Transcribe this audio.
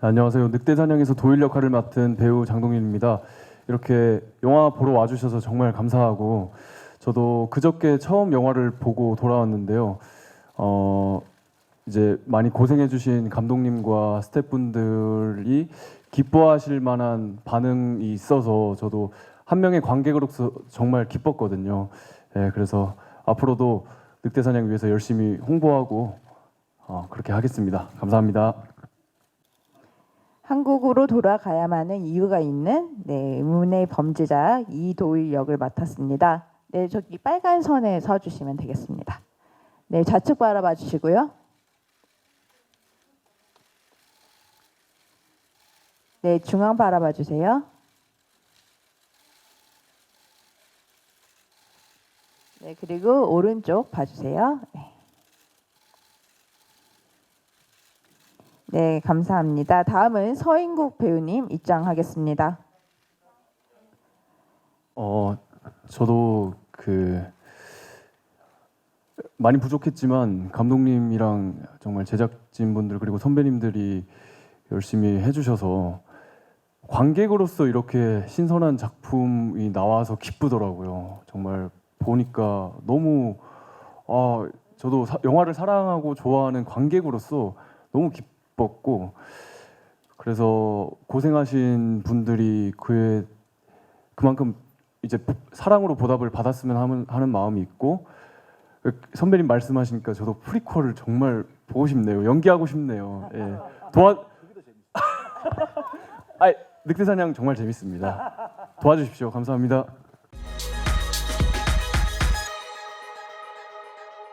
안녕하세요. 늑대사냥에서 도일 역할을 맡은 배우 장동민입니다. 이렇게 영화 보러 와주셔서 정말 감사하고 저도 그저께 처음 영화를 보고 돌아왔는데요. 어 이제 많이 고생해주신 감독님과 스태프분들이 기뻐하실 만한 반응이 있어서 저도 한 명의 관객으로서 정말 기뻤거든요. 예, 그래서 앞으로도 늑대사냥 위해서 열심히 홍보하고 어, 그렇게 하겠습니다. 감사합니다. 한국으로 돌아가야만 하는 이유가 있는 네, 의문의 범죄자 이도일 역을 맡았습니다. 네, 저기 빨간 선에 서 주시면 되겠습니다. 네, 좌측 바라봐 주시고요. 네, 중앙 바라봐 주세요. 네, 그리고 오른쪽 봐주세요. 네. 네, 감사합니다. 다음은 서인국 배우님 입장하겠습니다. 어 저도 그 많이 부족했지만 감독님이랑 정말 제작진 분들 그리고 선배님들이 열심히 해주셔서 관객으로서 이렇게 신선한 작품이 나와서 기쁘더라고요. 정말 보니까 너무 아 저도 사- 영화를 사랑하고 좋아하는 관객으로서 너무 기 뻤고 그래서 고생하신 분들이 그에 그만큼 이제 사랑으로 보답을 받았으면 하는, 하는 마음이 있고 그 선배님 말씀하시니까 저도 프리퀄을 정말 보고 싶네요. 연기하고 싶네요. 예. 도와 아 늑대사냥 정말 재밌습니다. 도와주십시오. 감사합니다.